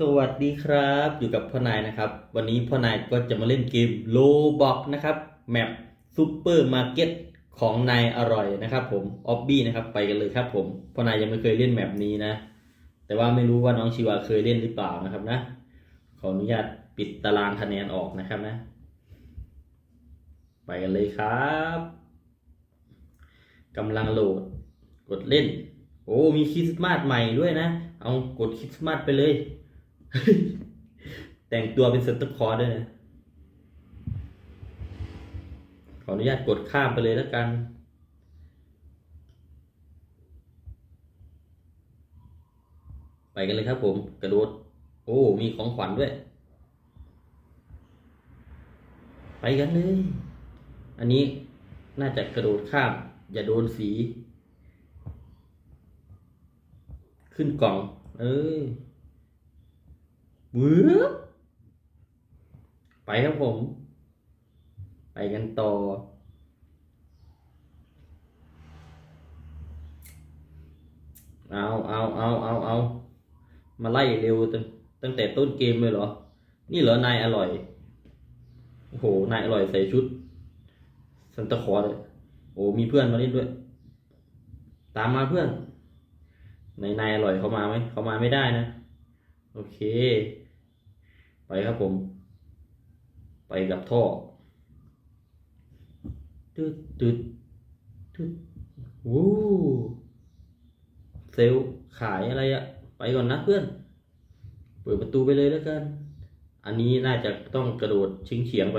สวัสดีครับ อยู่กับพ่อนายนะครับ วันนี้พ่อนายก็จะมาเล่นเกมโลบอกนะครับแมปซูเปอร์มาร์เก็ตของนายอร่อยนะครับ ผมออบบี้นะครับไปกันเลยครับ ผมพ่อนายยังไม่เคยเล่นแมปนี้นะ แต่ว่าไม่รู้ว่าน้องชีวาเคยเล่นหรือเปล่านะครับนะ ขออนุญาตปิดตารางคะแนนออกนะครับนะ ไปกันเลยครับกำลังโหลดกดเล่น โอ้มีคริสต์มาสใหม่ด้วยนะ เอากดคริสต์มาสไปเลย แต่งตัวเป็นเซนต์คอร์ด้วยนะ ขออนุญาตกดข้ามไปเลยแล้วกัน ไปกันเลยครับผม กระโดด โอ้ มีของขวัญด้วย ไปกันเลย อันนี้น่าจะกระโดดข้าม อย่าโดนสี ขึ้นกล่อง เอ้ย วืบไปครับผม ไปกันต่อ เอาเอาเอาเอาเอามาไล่เร็วตั้งตั้งแต่ต้นเกมเลยเหรอ นี่เหรอนายอร่อย โอ้โห นายอร่อยใส่ชุดซันตาคอร์เลยโอ้มีเพื่อนมาเล่นด้วย ตามมาเพื่อน ในนายอร่อยเขามาไหมเขามาไม่ได้นะ โอเค ไปครับผม ไปกับท่อตึ๊ดตึ๊ดตึ๊ดวู้เซลลขายอะไรอะไปก่อนนะเพื่อน เปิดประตูไปเลยแล้วกัน อันนี้น่าจะต้องกระโดดชิงเฉียงไป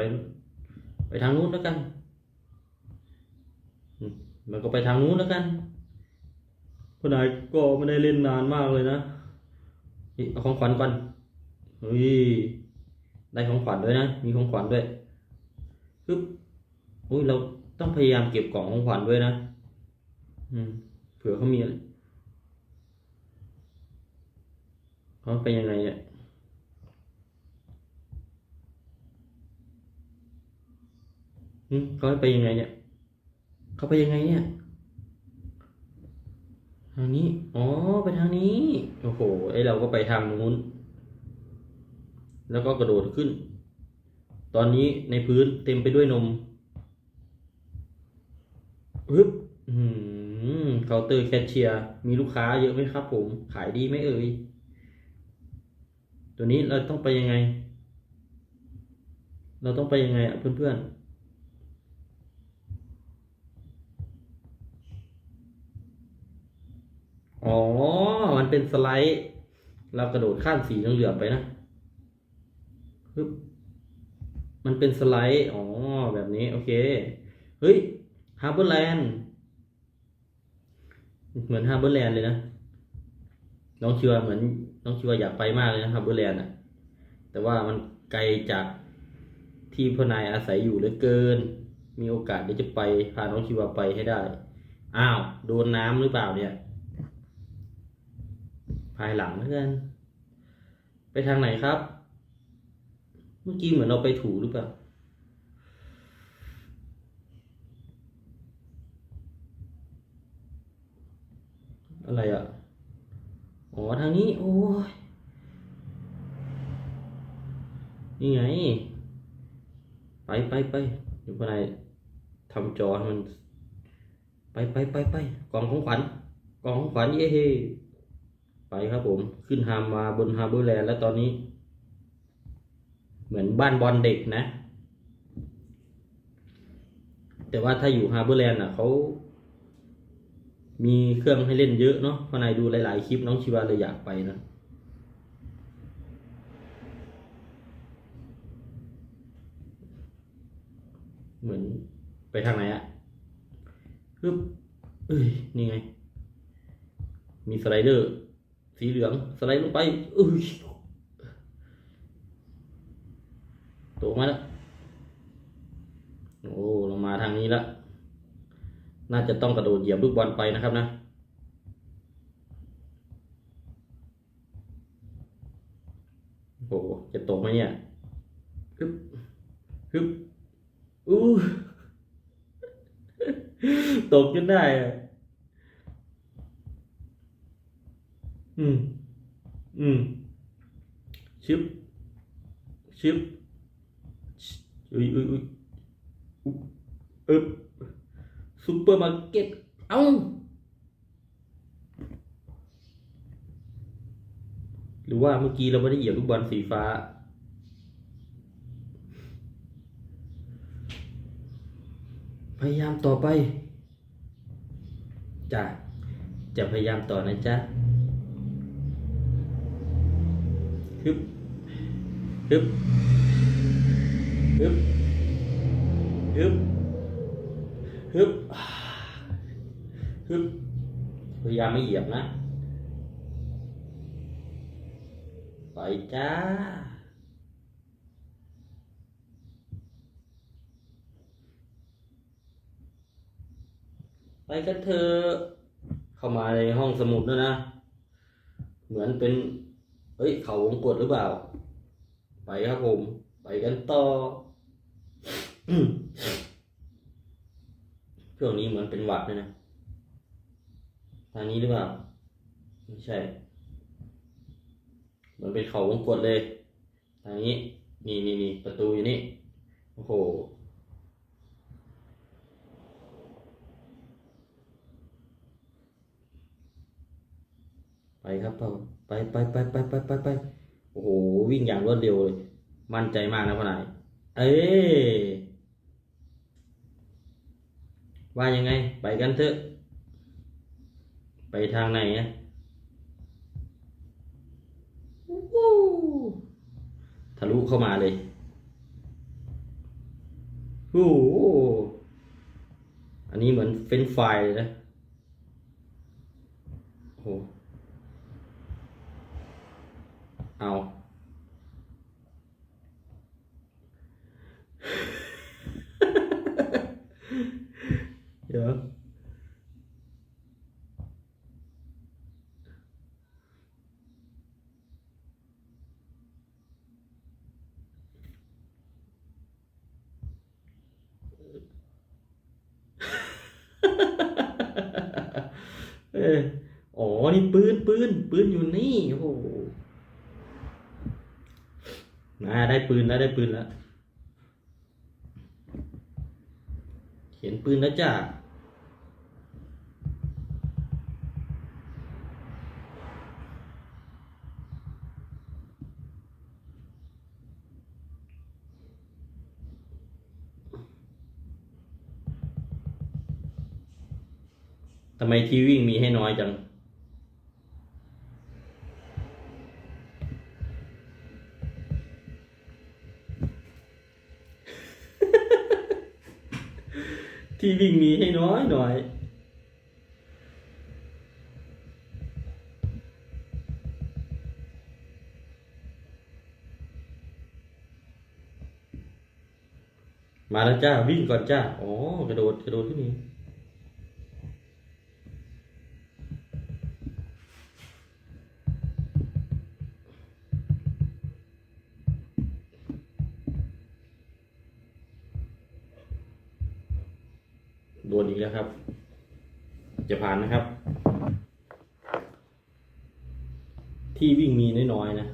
ไปทางนู้นแล้วกัน มันก็ไปทางนู้นแล้วกันคนไหนก็ไม่ได้เล่นนานมากเลยนะ เอาของขวัญก่อนเฮ้ย ได้ของขวัญด้วยนะ มีของขวัญด้วยปึ๊บอุ้ยเราต้องพยายามเก็บกล่องของขวัญด้วยนะ อืม เผื่อเขามีอะไรเขาเป็นยังไงเนี่ยอืมเขาไปยังไงเนี่ย เขาไปยังไงเนี่ย ทางนี้ อ๋อ ไปทางนี้ โอ้โห ไอเราก็ไปทางนู้น แล้วก็กระโดดขึ้น ตอนนี้ในพื้นเต็มไปด้วยนมฮึบเคาน์เตอร์แคชเชียร์มีลูกค้าเยอะไหมครับ ผม ขายดีไหมเอ่ย ตัวนี้เราต้องไปยังไง เราต้องไปยังไงอะเพื่อนๆอ๋อ มันเป็นสไลด์ เรากระโดดข้ามสีเหลืองๆไปนะ มันเป็นสไลด์ อ๋อ แบบนี้ โอเค เฮ้ยฮาร์เบอร์แลนด์เหมือนฮาร์เบอร์แลนด์เลยนะ น้องชิวาเหมือน น้องชิวอยากไปมากเลยนะฮาร์เบอร์แลนด์อะ แต่ว่ามันไกลจากที่พ่อนายอาศัยอยู่เหลือเกิน มีโอกาสเดี๋ยวจะไป พาน้องชิวาไปให้ได้ อ้าว โดนน้ำหรือเปล่าเนี่ย ภายหลังแล้วกันไปทางไหนครับ มื่อกี้เหมือนเราไปถูหรือเปล่า อะไรอะ อ๋อ ทางนี้ โอ้ยนี่ไง ไปไปไปเดี๋ยวพนายทำจอให้มัน ไปไปไปไปกล่องของขวัญกล่องของขวัญเย้เฮไปครับผม ขึ้นฮามมาบนฮาร์เบอร์แลนด์แล้วตอนนี้ เหมือนบ้านบอลเด็กนะ แต่ว่าถ้าอยู่ฮาร์เบอร์แลนด์อะเขามีเครื่องให้เล่นเยอะเนาะพอนายดูหลาย ๆ คลิปน้องชิวาเลยอยากไปนะเหมือนไปทางไหนอะปึ๊บเอ้ย นี่ไง มีสไลเดอร์ สีเหลือง สไลด์ลงไปเอ้ย ตกมาแล้วโอ้เรามาทางนี้แล้วน่าจะต้องกระโดดเหยียบลูกบอลไปนะครับนะโอ้จะตกไหมเนี่ยฮึบฮึบอู้ตกจนได้อะอืม อืมชึบชึบ อุ้ยอุ้ยอุ้ยอุ๊บเอ๊บซูเปอร์มาร์เก็ต เอ้า หรือว่าเมื่อกี้เราไม่ได้เหยียบลูกบอลสีฟ้า พยายามต่อไปจ้ะจะพยายามต่อนะจ๊ะฮึบฮึบ ฮึบฮึบฮึบฮึบพยายามไม่เหยียบนะ ไปจ้า ไปกันเถอะเข้ามาในห้องสมุดแล้วยนะ เหมือนเป็น เฮ้ย เขาวงกดหรือเปล่า ไปครับผม ไปกันต่อ ช่วงนี้เหมือนเป็นหวัดเลยนะทางนี้หรือเปล่า ไม่ใช่ เหมือนเป็นเขาวงกดเลย ทางนี้ นี่นี่นี่ประตูอยู่นี่ โอ้โห ไปครับพ่อไปไปไปไปไปไปไปโอ้โห วิ่งอย่างรวดเร็วเลย มั่นใจมากนะพ่อนายเอ้ ว่ายังไง ไปกันเถอะ ไปทางไหนอะวู้ทะลุเข้ามาเลยโอ้โหอันนี้เหมือนเฟรนช์ฟรายเลยนะโอ้โหเอา เดี๋ยวเอออ๋อ นี่ปืนปืนปืนอยู่นี่โอ้โหมาได้ปืนแล้วได้ปืนแล้ว เห็นปืนแล้วจ้าำไมที่วิ่งมีให้น้อยจัง ที่วิ่งมีให้น้อยหน่อยมาแล้วจ้าวิ่งก่อนจ้า อ๋อกระโดดกระโดดขึ้นนี่ นอีกแล้วครับ จะผ่านนะครับ ที่วิ่งมีน้อยๆนะ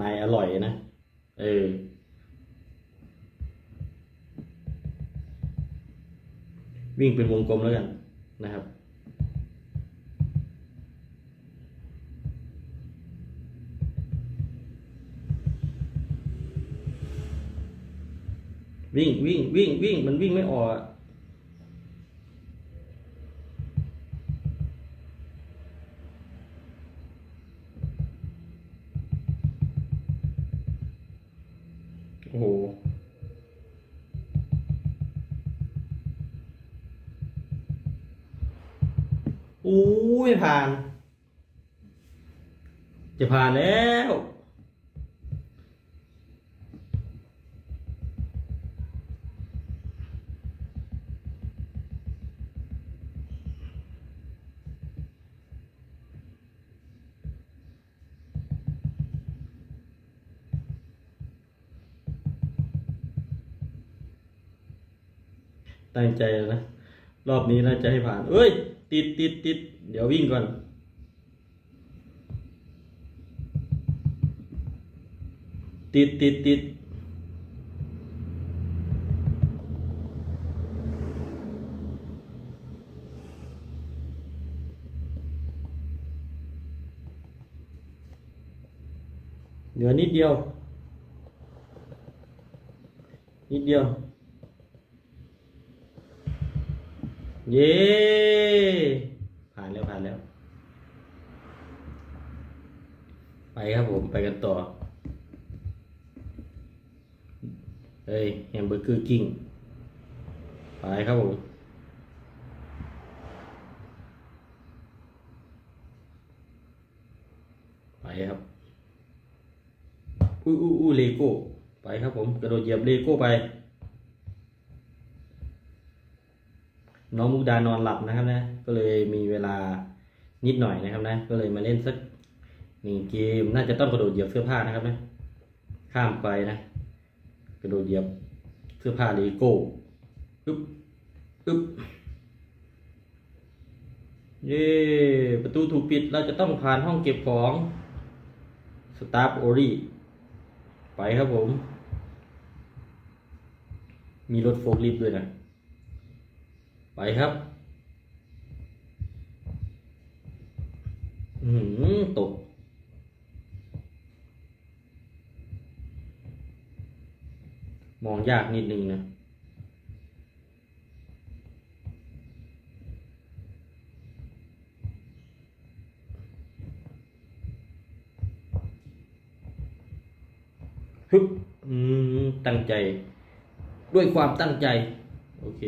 นายอร่อยนะ เออ วิ่งเป็นวงกลมแล้วกันนะครับ วิ่งวิ่งมันวิ่งไม่ออกโอ้โหอู้ไม่ผ่าน จะผ่านแล้ว ตั้งใจนะ รอบนี้น่าจะให้ผ่าน เอ้ย ติดติดติดเดี๋ยววิ่งก่อน ติดติดติดเหลือนิดเดียว นิดเดียว เย้ผ่านแล้วผ่านแล้ว ไปครับผมไปกันต่อ เฮ้ยแฮมเบอร์เกอร์กิ้ง ไปครับผมไปครับ อู้อู้อู้เลโก้ ไปครับผม กระโดดเหยียบเลโก้ไป น้องมุกดานอนหลับนะครับนะ ก็เลยมีเวลานิดหน่อยนะครับนะ ก็เลยมาเล่นสักหนึ่งเกม น่าจะต้องกระโดดเหยียบเสื้อผ้านะครับนะ ข้ามไปนะ กระโดดเหยียบเสื้อผ้าเลโก้อึ๊บอึ๊บเย้ประตูถูกปิด เราจะต้องผ่านห้องเก็บของสตาร์ o โอรีไปครับผม มีรถโฟล์คลิฟต์ด้วยนะ ไปครับ อือหือตก มองยากนิดนึงนะฮึบอืมตั้งใจ ด้วยความตั้งใจ โอเค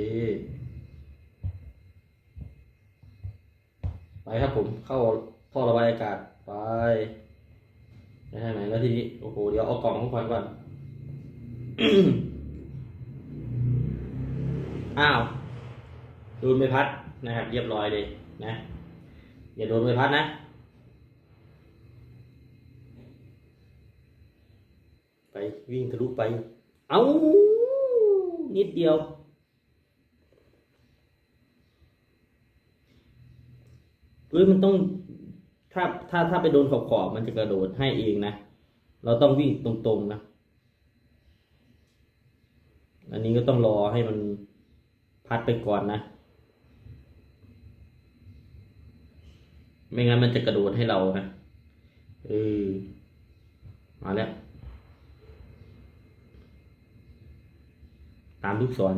ไปครับผมเข้าท่อระบายอากาศไปได้ไหนแล้วทีนี้โอ้โหเดี๋ยวเอากล่องของขวัญก่อนอ้าวโดนใบพัดนะครับ เรียบร้อยเลยนะ อย่าโดนใบพัดนะไปวิ่งทะลุไป เอานิดเดียว เอ้ยมันต้องถ้าถ้าถ้าไปโดนขอบขอบมันจะกระโดดให้เองนะ เราต้องวิ่งตรงๆนะ อันนี้ก็ต้องรอให้มันพัดไปก่อนนะ ไม่งั้นมันจะกระโดดให้เรานะเออมาแล้ว ตามลูกศร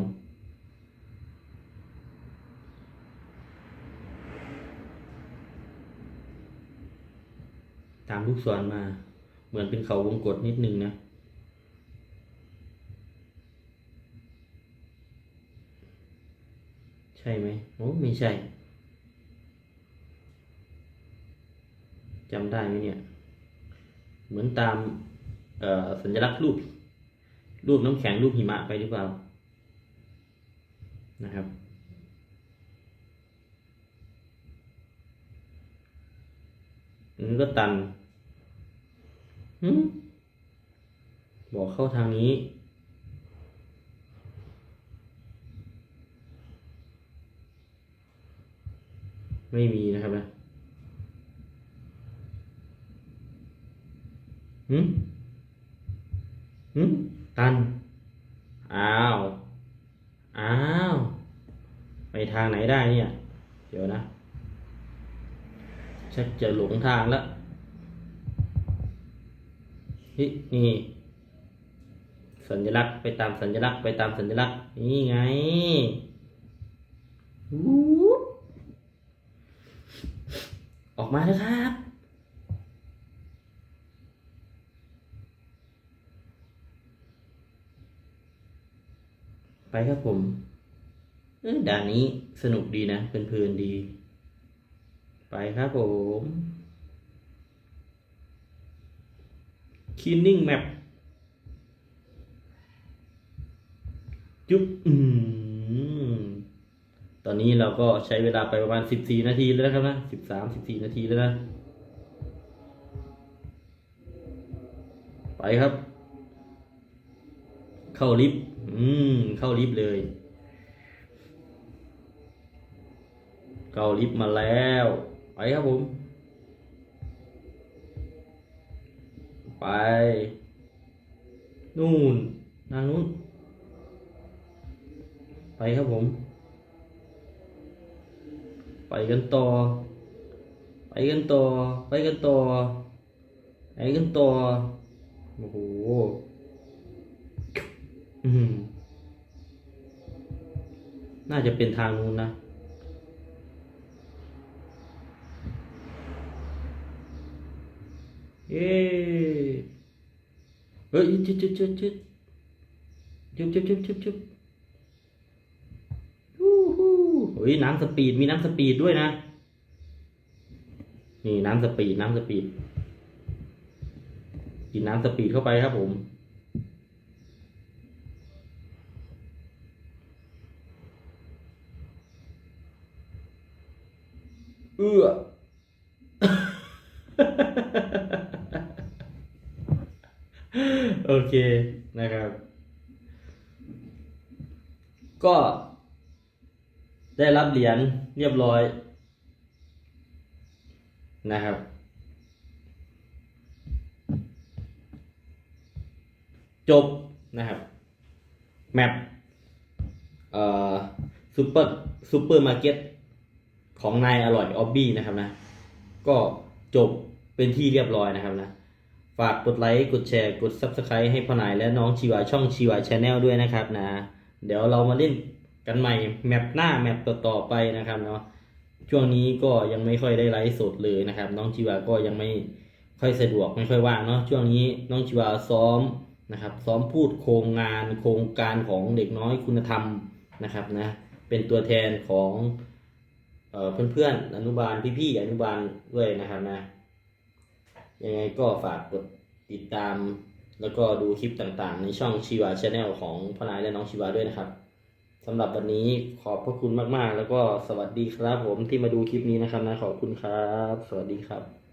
ตามลูกศรมา เหมือนเป็นเขาวงกดนิดนึงนะ ใช่ไหมโอ้ไม่ใช่จำได้ไหมเนี่ย เหมือนตามสัญลักษณ์รูป รูปน้ำแข็งรูปหิมะไปหรือเปล่านะครับ อันนี้ก็ตันหืมบอกเข้าทางนี้ ไม่มีนะครับนะหืมหืมตัน อ้าว อ้าว ไปทางไหนได้เนี่ย เดี๋ยวนะ ชักจะหลงทางแล้วเฮ้ยนี่สัญลักษณ์ไปตามสัญลักษณ์ไปตามสัญลักษณ์นี่ไงออกมาแล้วครับ ไปครับผมเอ้ยด่านนี้สนุกดีนะเพลินๆดี ไปครับผม cleaning map จุ๊บอืมตอนนี้เราก็ใช้เวลาไปประมาณ14นาทีแล้วนะครับนะ13 14นาทีแล้วนะ ไปครับ เข้าลิฟต์อืม เข้าลิฟต์เลยเกาลิฟต์มาแล้ว ไปครับผม ไป นู่นนางนู้น ไปครับผม ไปกันต่อ ไปกันต่อ ไปกันต่อ ไปกันต่อ โอ้โหน่าจะเป็นทางนู้นนะ เย้เฮ้ยจุดจุดจุดจุดจุดจุดจุดจุดจุดฮู้ฮู้เฮ้ยน้ำสปีดมีน้ำสปีดด้วยนะ นี่น้ำสปีดน้ำสปีดกินน้ำสปีดเข้าไปครับผมเอื้อ โอเคนะครับ ก็ได้รับเหรียญเรียบร้อยนะครับ จบนะครับแมปเอ่อซูเปอร์ซูเปอร์มาร์เก็ตของนายอร่อยออบบี้นะครับนะ ก็จบเป็นที่เรียบร้อยนะครับนะ ฝากกดไลค์ กดแชร์ กด Subscribe ให้พ่อหนายและน้องชีวาช่องชีวาชาแนลด้วยนะครับนะ เดี๋ยวเรามาเล่นกันใหม่แมปหน้าแมปต่อๆไปนะครับเนาะ ช่วงนี้ก็ยังไม่ค่อยได้ไลฟ์สดเลยนะครับ น้องชีวาก็ยังไม่ค่อยสะดวกไม่ค่อยว่างเนาะ ช่วงนี้น้องชีวาซ้อมนะครับ ซ้อมพูดโครงงานโครงการของเด็กน้อยคุณธรรมนะครับนะ เป็นตัวแทนของเอ่อเพื่อนๆอนุบาลพี่ๆอนุบาลด้วยนะครับนะ ยังไงก็ฝากกดติดตาม แล้วก็ดูคลิปต่างๆ ในช่องชีวาชาแนลของพ่อนายและน้องชีวาด้วยนะครับสำหรับวันนี้ขอบพระคุณมากๆ แล้วก็สวัสดีครับผมที่มาดูคลิปนี้นะครับนะขอบคุณครับ สวัสดีครับ